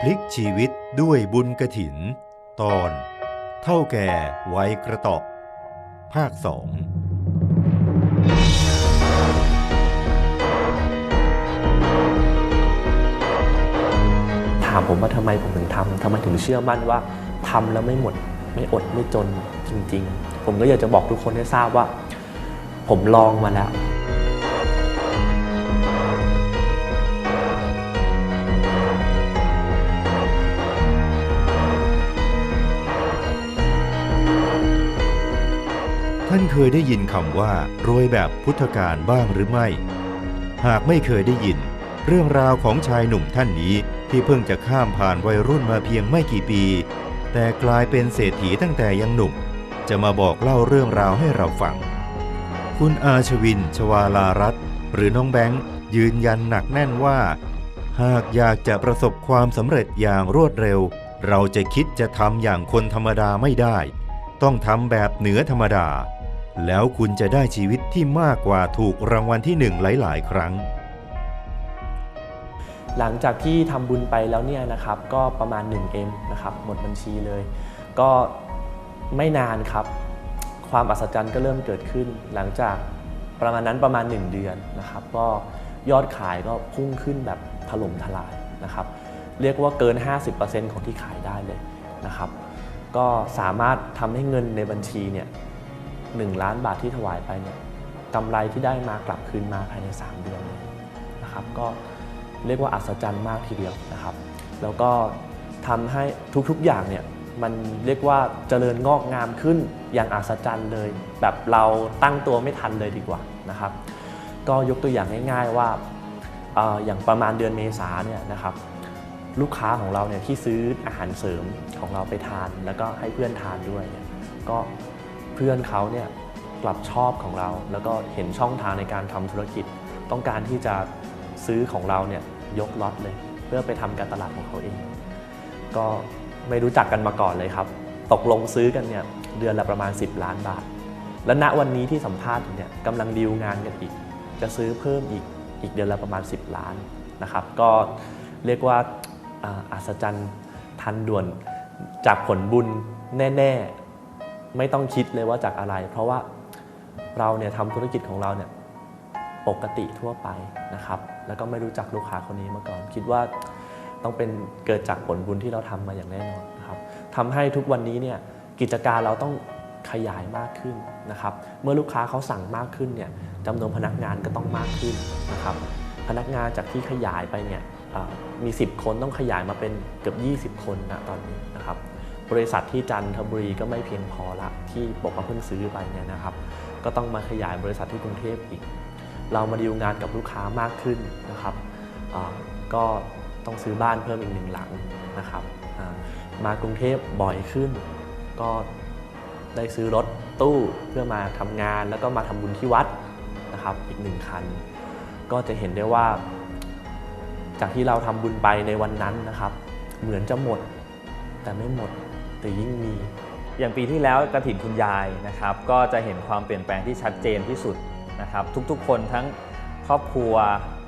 พลิกชีวิตด้วยบุญกระถิน ตอน เท่าแก่ไวยกระตอกภาคสองถามผมว่าทำไมผมถึงทำทำไมถึงเชื่อมั่นว่าทำแล้วไม่หมด ไม่อดไม่จนจริง ๆ ผมก็อยากจะบอกทุกคนให้ทราบว่า ผมลองมาแล้ว เคยได้ยินคำว่า รวยแบบพุทธกาลบ้างหรือไม่ หากไม่เคยได้ยิน เรื่องราวของชายหนุ่มท่านนี้ที่เพิ่งจะข้ามผ่านวัยรุ่นมาเพียงไม่กี่ปี แต่กลายเป็นเศรษฐีตั้งแต่ยังหนุ่ม จะมาบอกเล่าเรื่องราวให้เราฟัง คุณอาชวิน ชวาลารัตน์หรือน้องแบงค์ยืนยันหนักแน่นว่า หากอยากจะประสบความสำเร็จอย่างรวดเร็ว เราจะคิดจะทำอย่างคนธรรมดาไม่ได้ ต้องทำแบบเหนือธรรมดา แล้วคุณจะได้ชีวิตที่มากกว่าถูกรางวัลที่หนึ่งหลาย ๆ ครั้ง หลังจากที่ทำบุญไปแล้วเนี่ยนะครับ ก็ประมาณ 1M นะครับหมดบัญชีเลย ก็ไม่นานครับ ความอัศจรรย์ก็เริ่มเกิดขึ้น หลังจากประมาณนั้นประมาณ 1 เดือนนะครับ ก็ยอดขายก็พุ่งขึ้นแบบถล่มทลายนะครับ เรียกว่าเกิน 50%ของที่ขายได้เลยนะครับ ก็สามารถทำให้เงินในบัญชีเนี่ย หนึ่งล้านบาทที่ถวายไปเนี่ยกำไรที่ได้มากลับคืนมาภายใน 3 เดือนเลยนะครับก็เรียกว่าอัศจรรย์มากทีเดียวนะครับ แล้วก็ทำให้ทุกๆอย่างเนี่ยมันเรียกว่าเจริญงอกงามขึ้นอย่างอัศจรรย์เลย แบบเราตั้งตัวไม่ทันเลยดีกว่านะครับ ก็ยกตัวอย่างง่ายๆว่าอออย่างประมาณเดือนเมษาเนี่ยนะครับลูกค้าของเราเนี่ยที่ซื้ออาหารเสริมของเราไปทาน แล้วก็ให้เพื่อนทานด้วยเนี่ยก็ เพื่อนเขาเนี่ยกลับชอบของเรา แล้วก็เห็นช่องทางในการทำธุรกิจ ต้องการที่จะซื้อของเราเนี่ยยกล็อตเลย เพื่อไปทำการตลาดของเขาเอง ก็ไม่รู้จักกันมาก่อนเลยครับ ตกลงซื้อกันเนี่ยเดือนละประมาณ 10 ล้านบาท และณวันนี้ที่สัมภาษณ์อยู่เนี่ยกำลังดีลงานกันอีก จะซื้อเพิ่มอีกอีกเดือนละประมาณ 10 ล้านนะครับ ก็เรียกว่าอ่าอัศจรรย์ทันด่วนจากผลบุญแน่ ๆ ไม่ต้องคิดเลยว่าจากอะไร เพราะว่าเราเนี่ยทำธุรกิจของเราเนี่ยปกติทั่วไปนะครับ แล้วก็ไม่รู้จักลูกค้าคนนี้มาก่อน คิดว่าต้องเป็นเกิดจากผลบุญที่เราทำมาอย่างแน่นอนนะครับทำให้ทุกวันนี้เนี่ยกิจการเราต้องขยายมากขึ้นนะครับ เมื่อลูกค้าเขาสั่งมากขึ้นเนี่ยจำนวนพนักงานก็ต้องมากขึ้นนะครับ พนักงานจากที่ขยายไปเนี่ยมี 10 คนต้องขยายมาเป็นเกือบ 20 คนนะตอนนี้นะครับ บริษัทที่จันทบุรีก็ไม่เพียงพอละที่บอกว่าเพิ่งซื้อไปเนี่ยนะครับ ก็ต้องมาขยายบริษัทที่กรุงเทพอีก เรามาดีลงานกับลูกค้ามากขึ้นนะครับก็ต้องซื้อบ้านเพิ่มอีกหนึ่งหลังนะครับมากรุงเทพบ่อยขึ้น ก็ได้ซื้อรถตู้เพื่อมาทำงานแล้วก็มาทำบุญที่วัดนะครับอีกหนึ่งคัน ก็จะเห็นได้ว่า จากที่เราทำบุญไปในวันนั้นนะครับ เหมือนจะหมดแต่ไม่หมด แต่ยิ่งมี อย่างปีที่แล้วกระถินคุณยายนะครับ ก็จะเห็นความเปลี่ยนแปลงที่ชัดเจนที่สุดนะครับ ทุกๆ คนทั้งครอบครัว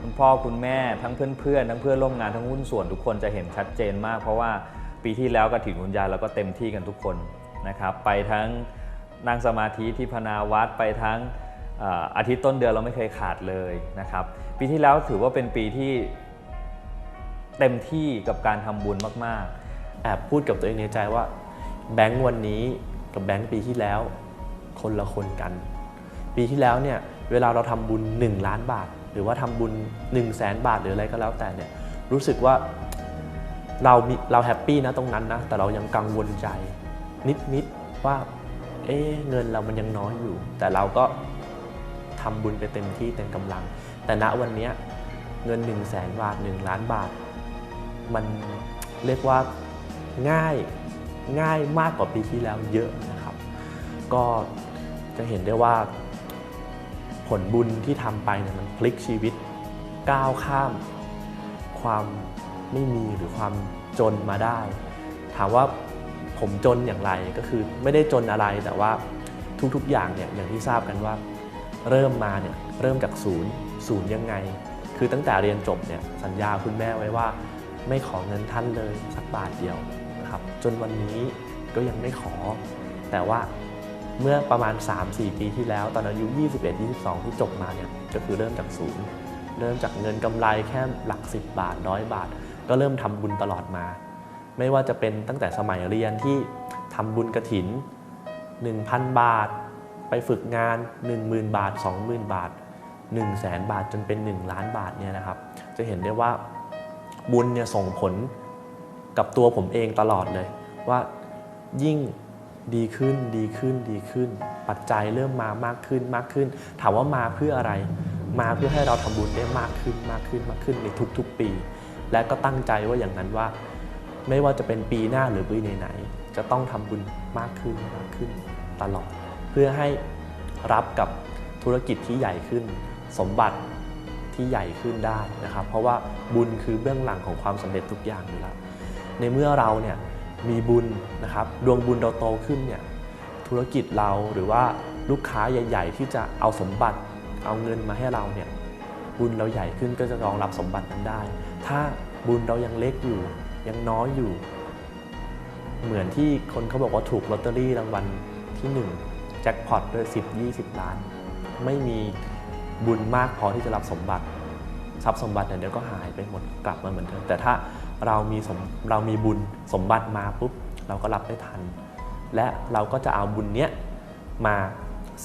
คุณพ่อคุณแม่ทั้งเพื่อนๆทั้งเพื่อนร่วมงานทั้งหุ้นส่วนทุกคนจะเห็นชัดเจนมาก เพราะว่าปีที่แล้วกระถินคุณยายเราก็เต็มที่กันทุกคนนะครับ ไปทั้งนั่งสมาธิที่พนาวัดไปทั้งอาทิตย์ต้นเดือนเราไม่เคยขาดเลยนะครับ ปีที่แล้วถือว่าเป็นปีที่เต็มที่กับการทำบุญมาก ๆ แอบพูดกับตัวเองในใจว่า แบงค์วันนี้กับแบงค์ปีที่แล้ว คนละคนกัน ปีที่แล้วเนี่ยเวลาเราทำบุญ 1 ล้านบาท หรือว่าทำบุญ 1 0 0 0 0แสนบาทหรืออะไรก็แล้วแต่เนี่ยรู้สึกว่าเราเราแฮปปี้นะตรงนั้นนะ แต่เรายังกังวลใจ นิดๆว่าเอ๊เงินเรามันยังน้อยอยู่ แต่เราก็ทำบุญไปเต็มที่เต็มกำลัง แต่ณวันนี้เงิน 1 0 0 0 0แสนบาท 1 ล้านบาท มันเรียกว่าง่าย ง่ายมากกว่าปีที่แล้วเยอะนะครับ ก็จะเห็นได้ว่า ผลบุญที่ทำไปเนี่ยมันพลิกชีวิตก้าวข้าม ความไม่มีหรือความจนมาได้ ถามว่าผมจนอย่างไรก็คือไม่ได้จนอะไรแต่ว่าทุกๆอย่างเนี่ยอย่างที่ทราบกันว่า เริ่มมาเนี่ยเริ่มจากศูนย์ศูนย์ยังไง คือตั้งแต่เรียนจบเนี่ยสัญญาคุณแม่ไว้ว่า ไม่ขอเงินท่านเลยสักบาทเดียว จนวันนี้ก็ยังไม่ขอ แต่ว่าเมื่อประมาณ 3-4 ปีที่แล้ว ตอนอายุ 21-22 ที่จบมาเนี่ยก็คือเริ่มจากศูนย์เริ่มจากเงินกำไรแค่หลัก 10 บาทร้อยบาท ก็เริ่มทำบุญตลอดมา ไม่ว่าจะเป็นตั้งแต่สมัยเรียนที่ทำบุญกระถิน 1,000 บาท ไปฝึกงาน 10,000 บาท 20,000 บาท 1 0 0 0 0แสนบาทจนเป็น 1 ล้านบาทเนี่ยนะครับ จะเห็นได้ว่าบุญเนี่ยส่งผล กับตัวผมเองตลอดเลย ว่ายิ่งดีขึ้นดีขึ้นดีขึ้น ปัจจัยเริ่มมามากขึ้นมากขึ้น ถามว่ามาเพื่ออะไร มาเพื่อให้เราทำบุญได้มากขึ้นมากขึ้นมากขึ้นในทุกๆปี และก็ตั้งใจว่าอย่างนั้นว่า ไม่ว่าจะเป็นปีหน้าหรือปีไหนๆจะต้องทำบุญมากขึ้นมากขึ้นตลอด เพื่อให้รับกับธุรกิจที่ใหญ่ขึ้น สมบัติที่ใหญ่ขึ้นได้นะครับ เพราะว่าบุญคือเบื้องหลังของความสำเร็จทุกอย่างอยู่แล้ว ในเมื่อเราเนี่ยมีบุญนะครับดวงบุญเราโตขึ้นเนี่ยธุรกิจเราหรือว่าลูกค้าใหญ่ ๆ ที่จะเอาสมบัติเอาเงินมาให้เราเนี่ยบุญเราใหญ่ขึ้นก็จะรองรับสมบัตินั้นได้ ถ้าบุญเรายังเล็กอยู่ ยังน้อยอยู่ เหมือนที่คนเขาบอกว่าถูกลอตเตอรี่รางวัลที่ 1 แจ็คพอตด้วย10 20 ล้าน ไม่มีบุญมากพอที่จะรับสมบัติทรัพย์สมบัติเนี่ยเดี๋ยวก็หายไปหมดกลับมาเหมือนเดิมแต่ถ้า เรามีสมเรามีบุญสมบัติมาปุ๊บเราก็รับได้ทัน และเราก็จะเอาบุญเนี้ยมา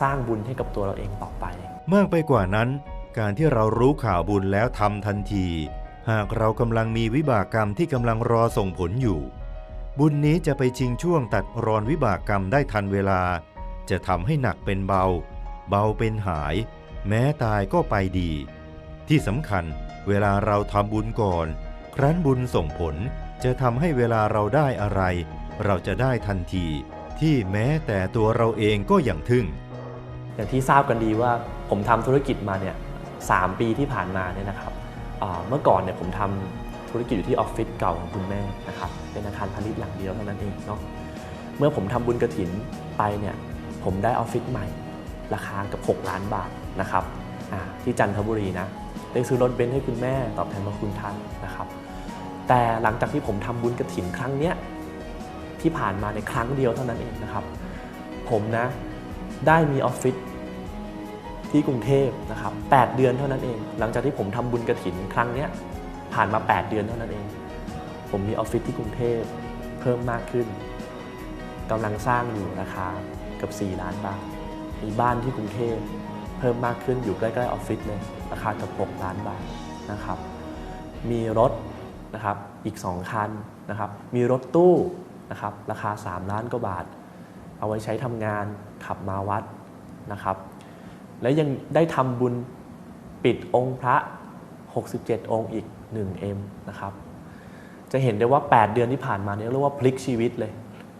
สร้างบุญให้กับตัวเราเองต่อไป มากไปกว่านั้น การที่เรารู้ข่าวบุญแล้วทำทันที หากเรากำลังมีวิบากกรรมที่กำลังรอส่งผลอยู่ บุญนี้จะไปชิงช่วงตัดรอนวิบากกรรมได้ทันเวลา จะทำให้หนักเป็นเบา เบาเป็นหาย แม้ตายก็ไปดี ที่สำคัญเวลาเราทำบุญก่อน ครั้นบุญส่งผลจะทำให้เวลาเราได้อะไร เราจะได้ทันทีที่แม้แต่ตัวเราเองก็อย่างทึ่ง อย่างที่ทราบกันดีว่าผมทำธุรกิจมาเนี่ยสามปีที่ผ่านมาเนี่ยนะครับเมื่อก่อนเนี่ยผมทำธุรกิจอยู่ที่ออฟฟิศเก่าของคุณแม่นะครับเป็นอาคารพาณิชย์หลังเดียวเท่านั้นเองเนาะเมื่อผมทำบุญกระถินไปเนี่ยผมได้ออฟฟิศใหม่ ราคากับ 6 ล้านบาทนะครับที่จันทบุรีนะ ได้ซื้อรถเบนซ์ให้คุณแม่ตอบแทนพระคุณท่านนะครับ แต่หลังจากที่ผมทำบุญกระถินครั้งเนี้ยที่ผ่านมาในครั้งเดียวเท่านั้นเองนะครับ ผมนะได้มีออฟฟิศที่กรุงเทพนะครับ8เดือนเท่านั้นเอง หลังจากที่ผมทำบุญกระถินครั้งเนี้ยผ่านมา 8 เดือนเท่านั้นเอง ผมมีออฟฟิศที่กรุงเทพเพิ่มมากขึ้นกำลังสร้างอยู่ราคาเกือบ4ล้านบาทมีบ้านที่กรุงเทพ เพิ่มมากขึ้นอยู่ใกล้ๆออฟฟิศเลยราคาเกือบ6 ล้านบาทนะครับ มีรถนะครับอีก 2 คันนะครับมีรถตู้นะครับราคา 3 ล้านกว่าบาท เอาไว้ใช้ทำงานขับมาวัดนะครับ และยังได้ทำบุญปิดองค์พระ 67 องค์อีก 1M นะครับจะเห็นได้ว่า 8 เดือนที่ผ่านมาเนี่ยเรียกว่าพลิกชีวิตเลย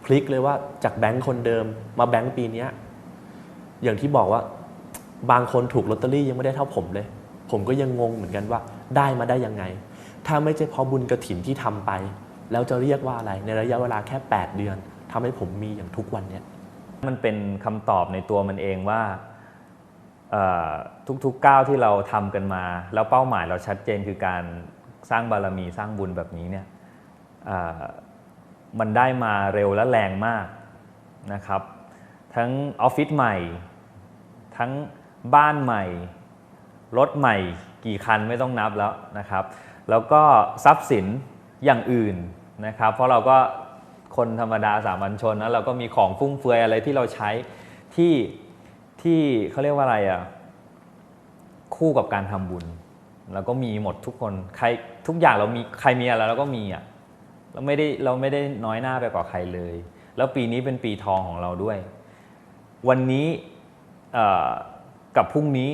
พลิกเลยว่าจากแบงค์คนเดิมมาแบงค์ปีนี้อย่างที่บอกว่า บางคนถูกลอตเตอรี่ยังไม่ได้เท่าผมเลย ผมก็ยังงงเหมือนกันว่าได้มาได้ยังไง ถ้าไม่ใช่เพราะบุญกระถินที่ทำไป แล้วจะเรียกว่าอะไรในระยะเวลาแค่ 8 เดือนทำให้ผมมีอย่างทุกวันเนี้ยมันเป็นคำตอบในตัวมันเองว่าทุกๆก้าวที่เราทำกันมา แล้วเป้าหมายเราชัดเจนคือการสร้างบารมีสร้างบุญแบบนี้เนี่ยมันได้มาเร็วและแรงมากนะครับ ทั้งออฟฟิศใหม่ทั้ง บ้านใหม่ รถใหม่กี่คันไม่ต้องนับแล้วนะครับ แล้วก็ทรัพย์สินอย่างอื่นนะครับ เพราะเราก็คนธรรมดาสามัญชนนะเราก็มีของฟุ่มเฟือยอะไรที่เราใช้ที่ที่เขาเรียกว่าอะไรอะคู่กับการทำบุญเราก็มีหมดทุกคนใครทุกอย่างเรามีใครมีอะไรเราก็มีอะเราไม่ได้เราไม่ได้น้อยหน้าไปกว่าใครเลย แล้วปีนี้เป็นปีทองของเราด้วย วันนี้ กับพรุ่งนี้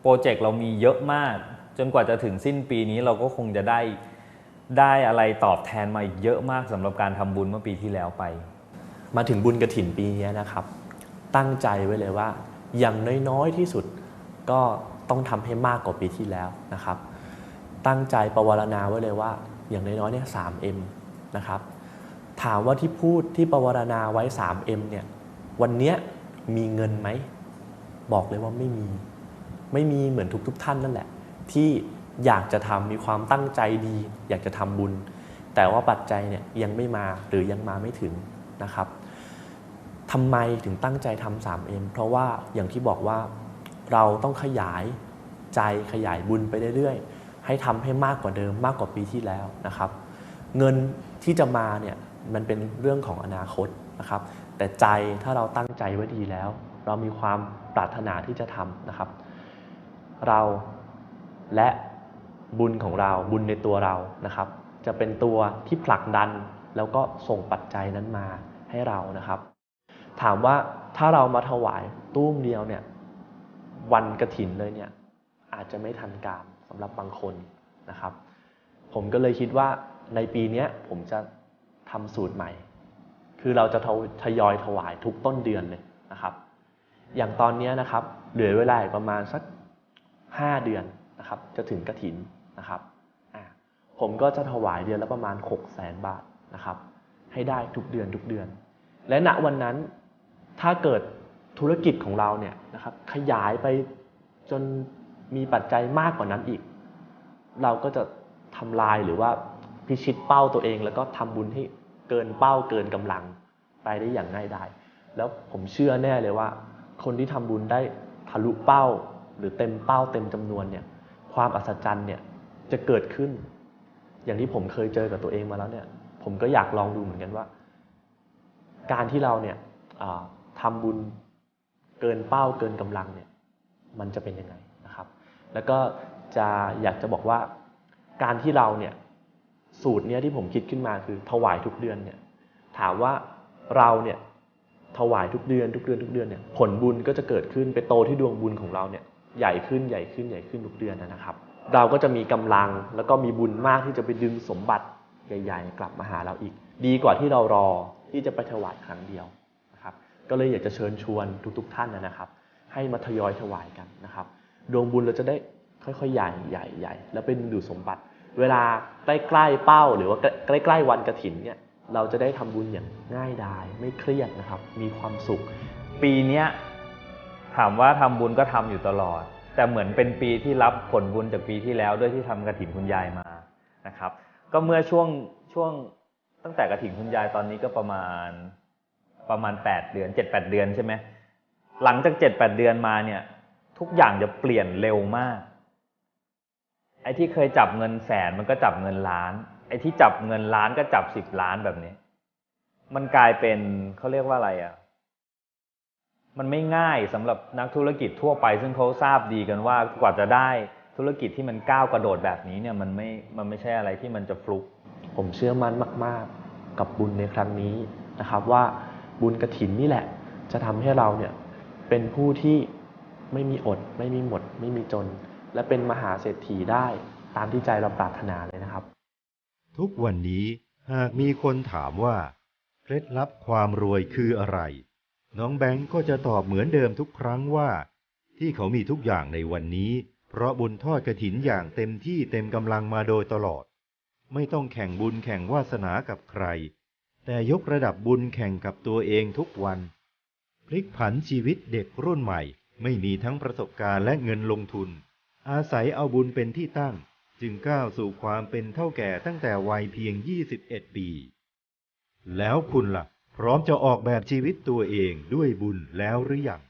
โปรเจกต์เรามีเยอะมาก จนกว่าจะถึงสิ้นปีนี้เราก็คงจะได้ได้อะไรตอบแทนมาเยอะมากสำหรับการทำบุญเมื่อปีที่แล้วไป มาถึงบุญกระถินปีนี้นะครับ ตั้งใจไว้เลยว่า อย่างน้อยๆที่สุดก็ต้องทำให้มากกว่าปีที่แล้วนะครับ ตั้งใจประวารณาไว้เลยว่า อย่างน้อยๆเนี่ย 3M นะครับถามว่าที่พูดที่ประวารณาไว้ 3M เนี่ยวันเนี้ยมีเงินไหม บอกเลยว่าไม่มี ไม่มีเหมือนทุกๆทท่านนั่นแหละ ที่อยากจะทำมีความตั้งใจดี อยากจะทำบุญ แต่ว่าปัจจัยเนี่ยยังไม่มาหรือยังมาไม่ถึงนะครับทำไมถึงตั้งใจทำ 3M เพราะว่าอย่างที่บอกว่าเราต้องขยายใจขยายบุญไปเรื่อยๆ ให้ทำให้มากกว่าเดิมมากกว่าปีที่แล้วนะครับ เงินที่จะมาเนี่ยมันเป็นเรื่องของอนาคตนะครับ แต่ใจถ้าเราตั้งใจไว้ดีแล้ว เรามีความ ปรารถนาที่จะทำนะครับ เราและบุญของเราบุญในตัวเรานะครับ จะเป็นตัวที่ผลักดันแล้วก็ส่งปัจจัยนั้นมาให้เรานะครับ ถามว่าถ้าเรามาถวายตู้มเดียวเนี่ยวันกระถินเลยเนี่ยอาจจะไม่ทันการสำหรับบางคนนะครับ ผมก็เลยคิดว่าในปีนี้ผมจะทำสูตรใหม่ คือเราจะทยอยถวายทุกต้นเดือนเลยนะครับ อย่างตอนนี้นะครับ เหลือเวลาประมาณสัก 5 เดือนนะครับ จะถึงกระถินนะครับผมก็จะถวายเดือนละประมาณ 6 0แสนบาทนะครับ ให้ได้ทุกเดือนทุกเดือน และณวันนั้นถ้าเกิดธุรกิจของเราเนี่ยนะครับ ขยายไปจนมีปัจจัยมากกว่านั้นอีก เราก็จะทำลายหรือว่าพิชิตเป้าตัวเอง แล้วก็ทำบุญให้เกินเป้าเกินกำลังไปได้อย่างง่ายดายแล้วผมเชื่อแน่เลยว่า คนที่ทำบุญได้ทะลุเป้า หรือเต็มเป้าเต็มจำนวนเนี่ยความอัศจรรย์เนี่ยจะเกิดขึ้น อย่างที่ผมเคยเจอกับตัวเองมาแล้วเนี่ยผมก็อยากลองดูเหมือนกันว่า การที่เราเนี่ยอ่าทำบุญเกินเป้าเกินกำลังเนี่ยมันจะเป็นยังไงนะครับ แล้วก็จะอยากจะบอกว่าการที่เราเนี่ยสูตรเนี้ยที่ผมคิดขึ้นมาคือถวายทุกเดือนเนี่ยถามว่าเราเนี่ย ถวายทุกเดือนทุกเดือนทุกเดือนเนี่ยผลบุญก็จะเกิดขึ้นไปโตที่ดวงบุญของเราเนี่ยใหญ่ขึ้นใหญ่ขึ้นใหญ่ขึ้นทุกเดือนนะครับ เราก็จะมีกำลังแล้วก็มีบุญมากที่จะไปดึงสมบัติใหญ่ๆกลับมาหาเราอีก ดีกว่าที่เรารอที่จะไปถวายครั้งเดียวนะครับ ก็เลยอยากจะเชิญชวนทุกๆท่านนะครับ ให้มาทยอยถวายกันนะครับ ดวงบุญเราจะได้ค่อยๆ ใหญ่ใหญ่ใหญ่แล้วเป็นดูสมบัติ เวลาใกล้ๆเป้าหรือว่าใกล้ๆวันกระถินเนี่ย เราจะได้ทำบุญอย่างง่ายดายไม่เครียดนะครับ มีความสุข ปีเนี้ยถามว่าทำบุญก็ทำอยู่ตลอด แต่เหมือนเป็นปีที่รับผลบุญจากปีที่แล้วด้วยที่ทำกระถิ่นคุณยายมานะครับ ก็เมื่อช่วงช่วงตั้งแต่กระถิ่นคุณยายตอนนี้ก็ประมาณประมาณ 8 เดือน 7-8 เดือนใช่ไหมหลังจาก 7-8 เดือนมาเนี่ยทุกอย่างจะเปลี่ยนเร็วมากไอ้ที่เคยจับเงินแสนมันก็จับเงินล้าน ไอ้ที่จับเงินล้านก็จับสิบล้านแบบนี้ มันกลายเป็นเขาเรียกว่าอะไรอะ มันไม่ง่ายสำหรับนักธุรกิจทั่วไป ซึ่งเขาทราบดีกันว่ากว่าจะได้ธุรกิจที่มันก้าวกระโดดแบบนี้เนี่ยมันไม่มันไม่ใช่อะไรที่มันจะฟลุก ผมเชื่อมั่นมาก ๆ กับบุญในครั้งนี้นะครับ ว่าบุญกระถินนี่แหละ จะทำให้เราเนี่ยเป็นผู้ที่ไม่มีอด ไม่มีหมด ไม่มีจน และเป็นมหาเศรษฐีได้ตามที่ใจเราปรารถนาเลยนะครับ ทุกวันนี้หากมีคนถามว่า เคล็ดลับความรวยคืออะไร น้องแบงก์ก็จะตอบเหมือนเดิมทุกครั้งว่า ที่เขามีทุกอย่างในวันนี้ เพราะบุญทอดกระถินอย่างเต็มที่เต็มกำลังมาโดยตลอด ไม่ต้องแข่งบุญแข่งวาสนากับใคร แต่ยกระดับบุญแข่งกับตัวเองทุกวัน พลิกผันชีวิตเด็กรุ่นใหม่ ไม่มีทั้งประสบการณ์และเงินลงทุน อาศัยเอาบุญเป็นที่ตั้ง จึงก้าวสู่ความเป็นเท่าแก่ตั้งแต่วัยเพียง 21 ปี แล้วคุณล่ะ พร้อมจะออกแบบชีวิตตัวเองด้วยบุญแล้วหรือยัง